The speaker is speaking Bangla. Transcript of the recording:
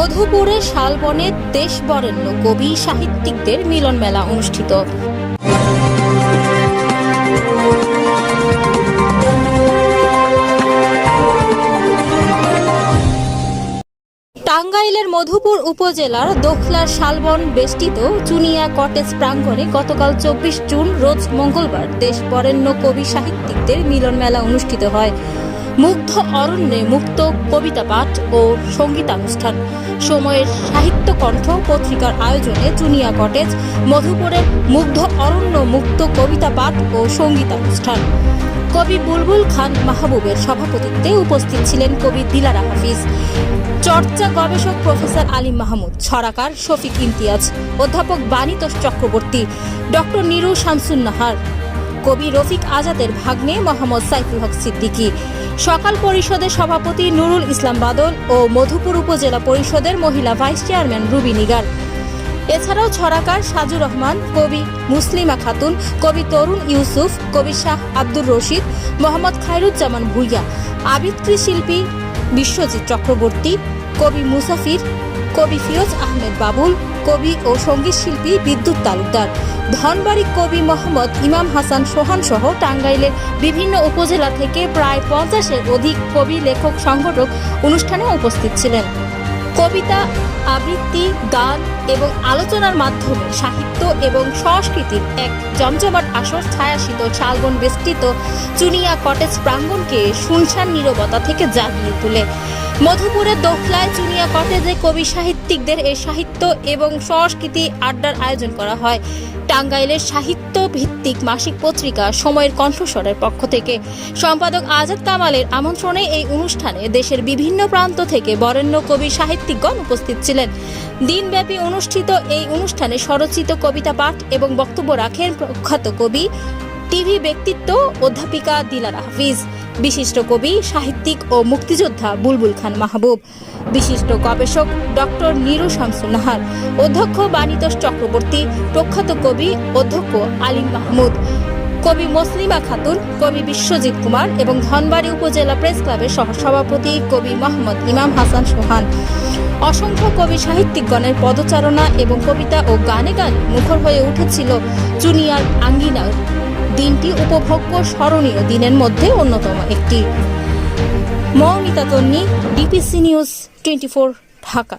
মধুপুরে শালবনে দেশ বরেণ্য কবি সাহিত্যিকদের মিলন মেলা অনুষ্ঠিত। টাঙ্গাইলের মধুপুর উপজেলার দোখলার শালবন বেষ্টিত চুনিয়া কটেজ প্রাঙ্গণে গতকাল চব্বিশ জুন, রোজ মঙ্গলবার দেশ বরেণ্য কবি সাহিত্যিকদের মিলন মেলা অনুষ্ঠিত হয়। মুগ্ধ অরণ্যে মুক্ত কবিতা পাঠ ও সঙ্গীতানুষ্ঠান। সময়ের সাহিত্য কণ্ঠ পত্রিকার আয়োজনে চুনিয়া কটেজ, মধুপুরের মুগ্ধ অরণ্য মুক্ত কবিতা পাঠ ও সঙ্গীতানুষ্ঠান। কবি বুলবুল খান মাহবুবের সভাপতিত্বে উপস্থিত ছিলেন কবি দিলারা হাফিজ। চর্চা গবেষক প্রফেসর আলী মাহমুদ, ছড়াকার শফিক ইমতিয়াজ, অধ্যাপক বাণীতোষ চক্রবর্তী, ডক্টর নিরু শামসুন নাহার কবি রফিক আজাদের ভাগ্নে মোহাম্মদ সাইফুল হক সিদ্দিকী। সকাল পরিষদের সভাপতি নুরুল ইসলাম বাদল ও মধুপুর উপজেলা পরিষদের মহিলা ভাইস চেয়ারম্যান রুবি নিগার। এছাড়াও ছড়াকার সাজু রহমান, কবি মুসলিমা খাতুন, কবি তরুণ ইউসুফ, কবি শাহ আব্দুর রশিদ, মোহাম্মদ খায়রুজ্জামান ভুইয়া। আবৃত্তি শিল্পী বিশ্বজিৎ চক্রবর্তী, কবি মুসাফির, কবি ফিরোজ আহমেদ বাবুল, কবি ও সংগীত শিল্পী বিদ্যুৎ তালুকদার। ধনবাড়ি কবি মোহাম্মদ ইমাম হাসান সোহান সহ টাঙ্গাইলের বিভিন্ন উপজেলা থেকে প্রায় পঞ্চাশের অধিক কবি, লেখক, সংগঠক অনুষ্ঠানে উপস্থিত ছিলেন। কবিতা, আবৃত্তি, গান এবং আলোচনার মাধ্যমে সাহিত্য এবং সংস্কৃতির এক জমজমাট আসর ছায়াশীত শালবন বেষ্টিত চুনিয়া কটেজ প্রাঙ্গণকে শুনশান নিরবতা থেকে জাগিয়ে তোলে। মধুপুরের দোখলায় চুনিয়া কটেজে কবি সাহিত্যিকদের এই সাহিত্য এবং সংস্কৃতি আড্ডার আয়োজন করা হয়। টাঙ্গাইলের সাহিত্য ভিত্তিক মাসিক পত্রিকা সময়ের কণ্ঠস্বরের পক্ষ থেকে। সম্পাদক আজাদ কামালের আমন্ত্রণে এই অনুষ্ঠানে দেশের বিভিন্ন প্রান্ত থেকে বরেণ্য কবি সাহিত্যিকগণ উপস্থিত ছিলেন। দিনব্যাপী অনুষ্ঠিত এই অনুষ্ঠানে স্বরচিত কবিতা পাঠ এবং বক্তব্য রাখেন প্রখ্যাত কবি টিভি ব্যক্তিত্ব অধ্যাপিকা দিলারা হাফিজ, বিশিষ্ট কবি, সাহিত্যিক ও মুক্তিযোদ্ধা বুলবুল খান মাহবুব, বিশিষ্ট গবেষক ডক্টর নিরু শামসুন নাহার অধ্যক্ষ বাণীতোষ চক্রবর্তী, প্রখ্যাত কবি অধ্যক্ষ আলিম মাহমুদ, কবি মসলিমা খাতুন, কবি বিশ্বজিৎ কুমার এবং ধনবাড়ি উপজেলা প্রেস ক্লাবের সহসভাপতি কবি মোহাম্মদ ইমাম হাসান সোহান। অসংখ্য কবি সাহিত্যিকগণের পদচারণা এবং কবিতা ও গানে গানে মুখর হয়ে উঠেছিল জুনিয়র আঙ্গিনার দিনটি উপভোগ্য স্মরণীয় দিনের মধ্যে অন্যতম একটি। Moumita Tonni DPC news twenty Dhaka.